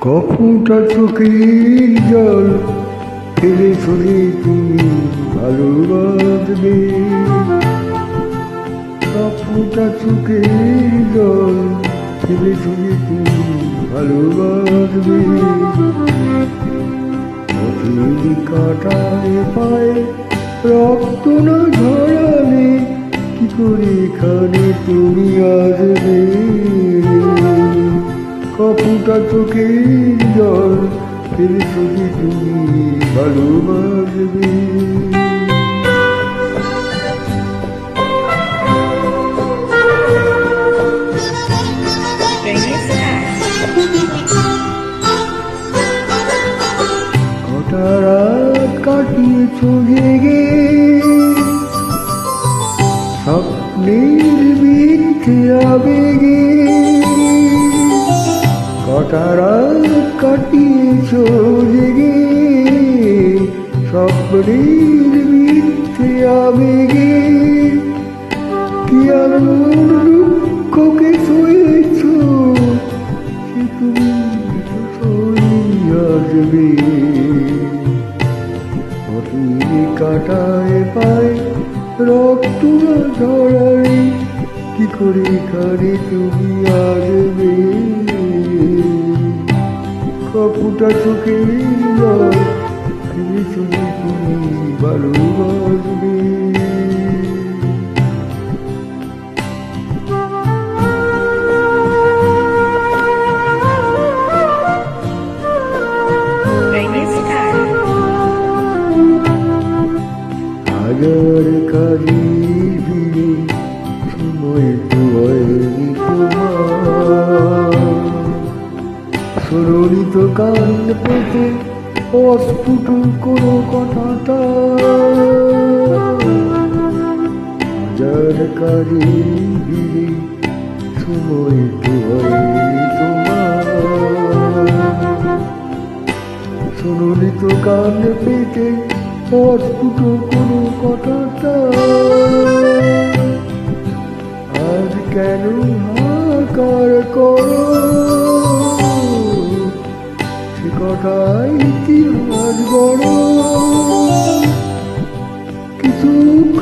কপুটা চোখের জল ফেলে শুনে তুমি ভালোবাসবে কপুটা চোখের জল ফেলে শুনে তুমি ভালোবাসবে কাটায় পায়ে রক্ত না ঝরালে কি করে এখানে তুমি আসবে? কপুটা চোখের জল ফেলে শুধু তুমি ভালোবাসবে। কটা রাত কাটিয়েছ জেগে কটা রাত কাটিয়েছ জেগে স্বপ্নের মিথ্যে আবেগে। কি আলোর দুঃখকে সয়েছ সে তুমি আসবে। কাটায় পায় রক্ত ঝরালে, কি করে এখানে তুমি আসবে? কপুটা চোখে ফিরে তুমি ভালোবাসবে হাজার কাজে সুরলিত কান পেতে অস্ফুট কোনো কথাটা হাজার কাজে ফিরে সময় তো সুরলিত কান পেতে অস্ফুট কোনো কথাটা আজ কেন হাকার কথাই ইতিহাস বড় কিছু সুখ